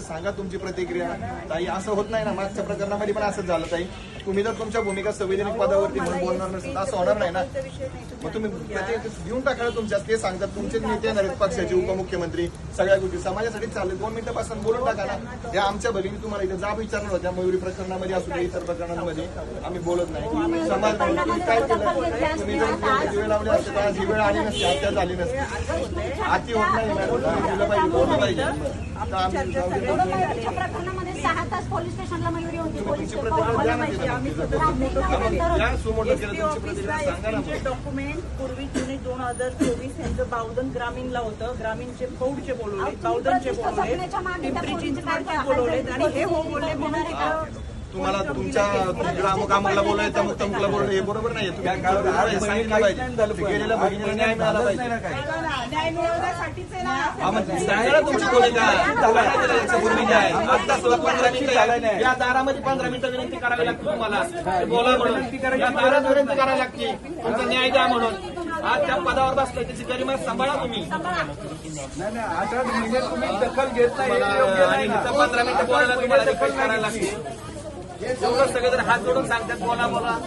सांगा तुमची प्रतिक्रिया. ताई असं होत नाही ना मागच्या प्रकरणामध्ये पण असंच झालं ताई. तुम्ही जर तुमच्या भूमिका संविधानिक पदावरती म्हणून बोलणार नसेल असं होणार नाही ना? मग तुम्ही प्रतिक्रिया देऊन टाका ना तुमच्या ते सांगतात. तुमचे नेते येणार आहेत पक्षाचे उपमुख्यमंत्री सगळ्या गोष्टी. समाजासाठी चालले. दोन मिनिटापासून बोलून टाका ना. या आमच्या भगिनी तुम्हाला इथे जाब विचारणार होत्या. मयुरी प्रकरणामध्ये असू दे इतर प्रकरणांमध्ये आम्ही बोलत नाही. समाज काय केलं तुम्ही जर दिवे लावले असते तर आज ही वेळ आली नसती. हत्या झाली नसती. आती होत नाही दिलं पाहिजे बोललं पाहिजे. प्रकरणामध्ये सहा तास पोलीस स्टेशनला मयुरी होती. डॉक्युमेंट पूर्वी जुने दोन हजार चोवीस यांचं बावधन ग्रामीणला होतं. ग्रामीणचे फौडचे बोलवले बावधनचे बोलवले पिंपरी चिंचवडचे बोलवलेत आणि हे हो बोलले म्हणून तुम्हाला तुमच्या ग्रामक अमुकला बोलाय तमुक तमुकला बोलणं हे बरोबर नाही तुम्ही तुमच्या सांगितलं पाहिजे. गेलेल्या भगिनीला न्याय मिळाला पाहिजे. हा, सांगा तुमची भूमिका भूमिका आहे? सुद्धा पंधरा मिनिटं. या दारामध्ये पंधरा मिनिटं विनंती करावी लागते तुम्हाला. ते बोला म्हणून. या दारात विनंती करावी लागते. तुमचा न्याय द्या म्हणून. आज त्या पदावर बसलाय. त्याची गरिमा सांभाळा तुम्ही. नाही महिने तुम्ही दखल घेत नाही हे पंधरा मिनिटं बोलायला तुम्हाला रिक्वेस्ट करायला लागते. एवढं सगळे जर हात जोडून सांगतात बोला बोला.